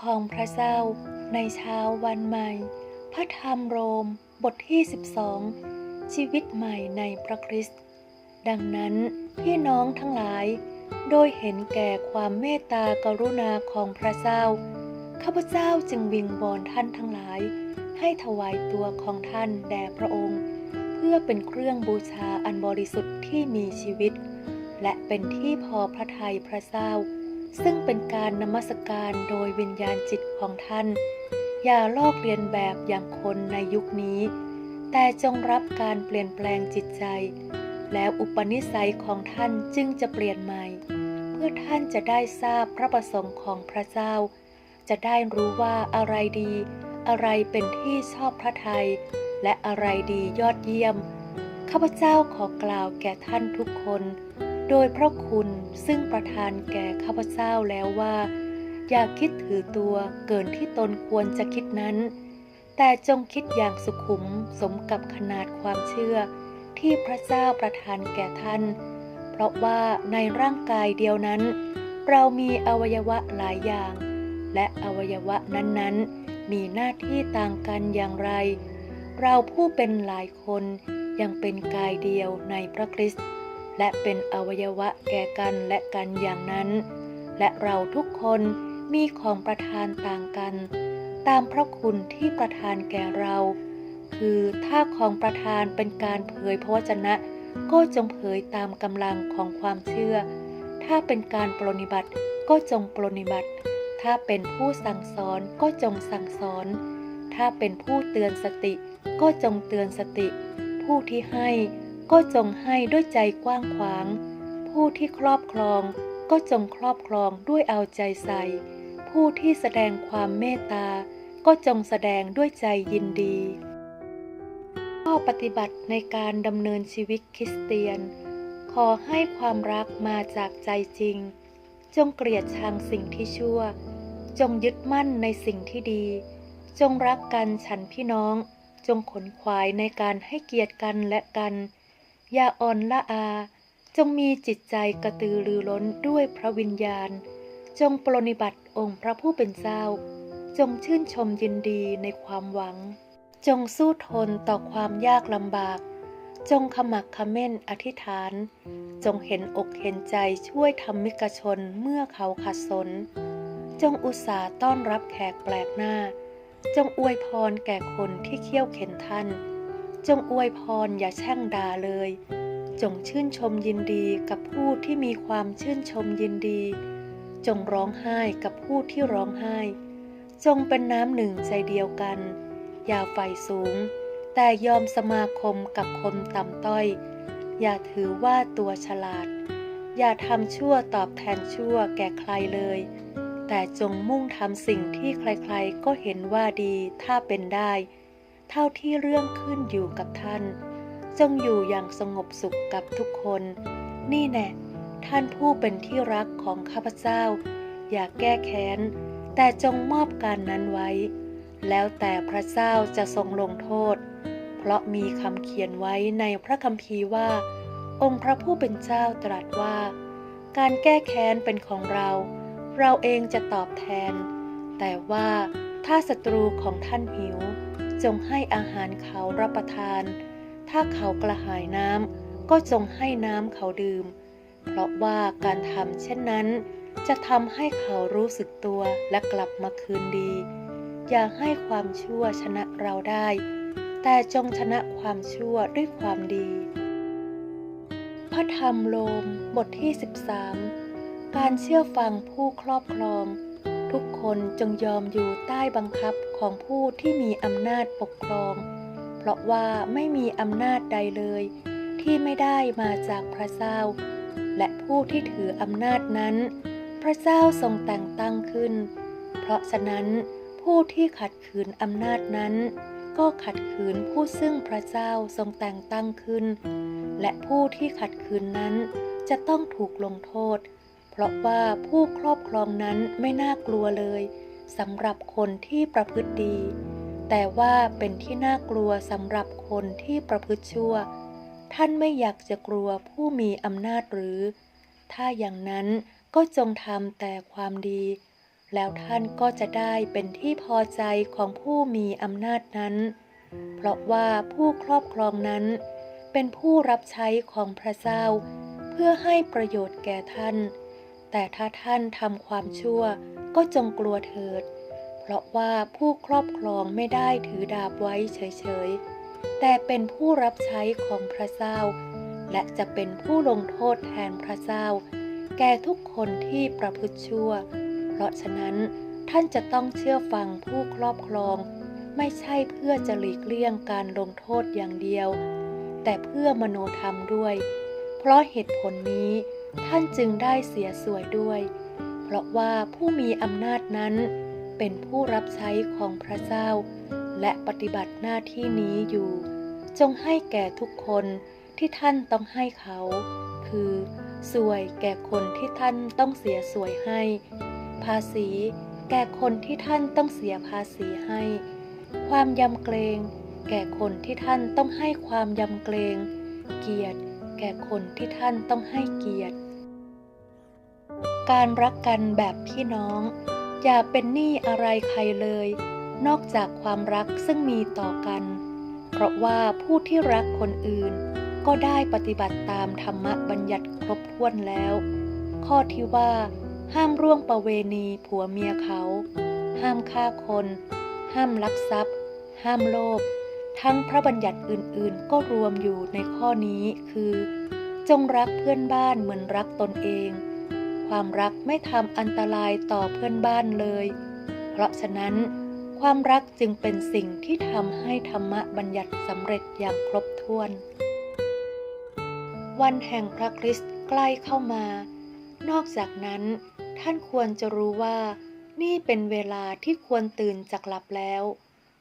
ของพระเจ้า ในเช้าวันใหม่ พระธรรมโรมบทที่ 12 ชีวิตใหม่ในพระคริสต์ ดังนั้นพี่น้องทั้งหลาย โดยเห็นแก่ความเมตตากรุณาของพระเจ้า ข้าพเจ้าจึงวิงวอนท่านทั้งหลาย ให้ถวายตัวของท่านแด่พระองค์ เพื่อเป็นเครื่องบูชาอันบริสุทธิ์ที่มีชีวิต และเป็นที่พอพระทัยพระเจ้า ซึ่งเป็นการนมัสการโดยวิญญาณจิตของท่าน อย่าลอกเลียนแบบอย่างคนในยุคนี้ แต่จงรับการเปลี่ยนแปลงจิตใจ แล้วอุปนิสัยของท่านจึงจะเปลี่ยนใหม่ เพื่อท่านจะได้ทราบพระประสงค์ของพระเจ้า จะได้รู้ว่าอะไรดี อะไรเป็นที่ชอบพระทัยและอะไรดียอดเยี่ยมข้าพเจ้าขอกล่าวแก่ท่านทุกคน โดยพระคุณซึ่งประทานแก่ข้าพเจ้าแล้วว่า อย่าคิดถือตัวเกินที่ตนควรจะคิดนั้น แต่จงคิดอย่างสุขุมสมกับขนาดความเชื่อ ที่พระเจ้าประทานแก่ท่าน เพราะว่าในร่างกายเดียวนั้น เรามีอวัยวะหลายอย่าง และอวัยวะนั้นๆ มีหน้าที่ต่างกันอย่างไร เราผู้เป็นหลายคนยังเป็นกายเดียวในพระคริสต์ และเป็นอวัยวะแก่กันและกันอย่างนั้น และเราทุกคนมีของประทานต่างกัน ตามพระคุณที่ประทานแก่เรา คือถ้าของประทานเป็นการเผยพระวจนะ ก็จงเผยตามกำลังของความเชื่อ ถ้าเป็นการปรนิบัติก็จงปรนนิบัติ ถ้าเป็นผู้สั่งสอนก็จงสั่งสอน ถ้าเป็นผู้เตือนสติ ก็จงเตือนสติ ผู้ที่ให้ ก็จงให้ด้วยใจกว้างขวาง ผู้ที่ครอบครอง ก็จงครอบครองด้วยเอาใจใส่ ผู้ที่แสดงความเมตตา ก็จงแสดงด้วยใจยินดี ข้อปฏิบัติในการดำเนินชีวิตคริสเตียน ขอให้ความรักมาจากใจจริง จงเกลียดชังสิ่งที่ชั่ว จงยึดมั่นในสิ่งที่ดี จงรักกันฉันพี่น้องจงขนขวายในการให้เกียรติกันและกัน อย่าอ่อนละอา จงมีจิตใจกระตือรือร้นด้วยพระวิญญาณ จงปรนิบัติองค์พระผู้เป็นเจ้า จงชื่นชมยินดีในความหวัง จงสู้ทนต่อความยากลำบาก จงขมักเขม้นอธิษฐาน จงเห็นอกเห็นใจช่วยทำมิกชนเมื่อเขาขัดสน จงอุตส่าห์ต้อนรับแขกแปลกหน้า จงอวยพรแก่คนที่เคี่ยวเข็นท่าน จงอวยพรอย่าแช่งด่าเลย จงชื่นชมยินดีกับผู้ที่มีความชื่นชมยินดี จงร้องไห้กับผู้ที่ร้องไห้ จงเป็นน้ำหนึ่งใจเดียวกัน อย่าใฝ่สูง แต่ยอมสมาคมกับคนต่ำต้อย อย่าถือว่าตัวฉลาด อย่าทำชั่วตอบแทนชั่วแก่ใครเลย แต่จงมุ่งทำสิ่งที่ใครๆก็เห็นว่าดีถ้าเป็นได้ เท่าที่เรื่องขึ้นอยู่กับท่าน จงอยู่อย่างสงบสุขกับทุกคน นี่แน่ท่านผู้เป็นที่รักของข้าพเจ้า อย่าแก้แค้น แต่จงมอบการนั้นไว้ แล้วแต่พระเจ้าจะทรงลงโทษ เพราะมีคำเขียนไว้ในพระคัมภีร์ว่า องค์พระผู้เป็นเจ้าตรัสว่า การแก้แค้นเป็นของเรา เราเองจะตอบแทน แต่ว่าถ้าศัตรูของท่านหิว จงให้อาหารเขารับประทาน ถ้าเขากระหายน้ำก็จงให้น้ำเขาดื่ม เพราะว่าการทำเช่นนั้น จะทำให้เขารู้สึกตัวและกลับมาคืนดี อย่าให้ความชั่วชนะเราได้ แต่จงชนะความชั่วด้วยความดี พระธรรมโลมบทที่ 13 การเชื่อฟังผู้ครอบครอง คนจงยอมอยู่ใต้บังคับของผู้ที่มีอำนาจปกครอง เพราะว่าไม่มีอำนาจใดเลย ที่ไม่ได้มาจากพระเจ้า และผู้ที่ถืออำนาจนั้น พระเจ้าทรงแต่งตั้งขึ้น เพราะฉะนั้นผู้ที่ขัดขืนอำนาจนั้น ก็ขัดขืนผู้ซึ่งพระเจ้าทรงแต่งตั้งขึ้น และผู้ที่ขัดขืนนั้นจะต้องถูกลงโทษ เพราะว่าผู้ครอบครองนั้นไม่น่ากลัวเลยสำหรับคนที่ประพฤติดี แต่ว่าเป็นที่น่ากลัวสำหรับคนที่ประพฤติชั่ว ท่านไม่อยากจะกลัวผู้มีอำนาจหรือ ถ้าอย่างนั้นก็จงทำแต่ความดี แล้วท่านก็จะได้เป็นที่พอใจของผู้มีอำนาจนั้น เพราะว่าผู้ครอบครองนั้น เป็นผู้รับใช้ของพระเจ้า เพื่อให้ประโยชน์แก่ท่าน แต่ถ้าท่านทำความชั่วก็จงกลัวเถิด เพราะว่าผู้ครอบครองไม่ได้ถือดาบไว้เฉยๆ แต่เป็นผู้รับใช้ของพระเจ้า และจะเป็นผู้ลงโทษแทนพระเจ้า แก่ทุกคนที่ประพฤติชั่ว เพราะฉะนั้นท่านจะต้องเชื่อฟังผู้ครอบครอง ไม่ใช่เพื่อจะหลีกเลี่ยงการลงโทษอย่างเดียว แต่เพื่อมโนธรรมด้วย เพราะเหตุผลนี้ ท่านจึงได้เสียสวยด้วย เพราะว่าผู้มีอำนาจนั้นเป็นผู้รับใช้ของพระเจ้า และปฏิบัติหน้าที่นี้อยู่ จงให้แก่ทุกคนที่ท่านต้องให้เขา คือสวยแก่คนที่ท่านต้องเสียสวยให้ ภาษีแก่คนที่ท่านต้องเสียภาษีให้ ความยำเกรง แก่คนที่ท่านต้องให้ความยำเกรง เกียรติ แก่คนที่ท่านต้องให้เกียรติ การรักกันแบบพี่น้อง อย่าเป็นหนี้อะไรใครเลย นอกจากความรักซึ่งมีต่อกัน เพราะว่าผู้ที่รักคนอื่น ก็ได้ปฏิบัติตามธรรมบัญญัติครบถ้วนแล้ว ข้อที่ว่า ห้ามร่วงประเวณีผัวเมียเขา ห้ามฆ่าคน ห้ามลักทรัพย์ ห้ามโลภทั้งพระบัญญัติอื่นๆ ก็รวมอยู่ในข้อนี้คือ จงรักเพื่อนบ้านเหมือนรักตนเอง ความรักไม่ทำอันตรายต่อเพื่อนบ้านเลย เพราะฉะนั้น ความรักจึงเป็นสิ่งที่ทำให้ธรรมบัญญัติสำเร็จอย่างครบถ้วน วันแห่งพระคริสต์ใกล้เข้ามา นอกจากนั้น ท่านควรจะรู้ว่า นี่เป็นเวลาที่ควรตื่นจากหลับแล้ว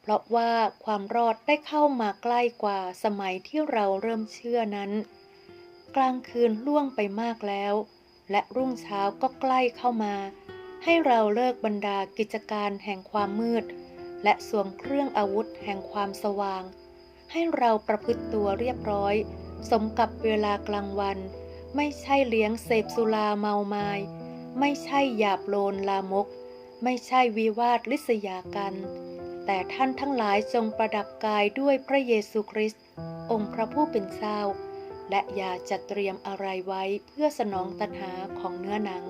เพราะว่าความรอดได้เข้ามาใกล้กว่าสมัยที่เราเริ่มเชื่อนั้น กลางคืนล่วงไปมากแล้ว และรุ่งเช้าก็ใกล้เข้ามา ให้เราเลิกบรรดากิจการแห่งความมืด และสวมเครื่องอาวุธแห่งความสว่าง ให้เราประพฤติตัวเรียบร้อย สมกับเวลากลางวัน ไม่ใช่เลี้ยงเสพสุราเมาไมาย ไม่ใช่หยาบโลนลามก ไม่ใช่วิวาทลิษยากัน แต่ท่านทั้งหลายจงประดับกายด้วยพระเยซูคริสต์องค์พระผู้เป็นเจ้า และอย่าจัดเตรียมอะไรไว้เพื่อสนองตัณหาของเนื้อหนัง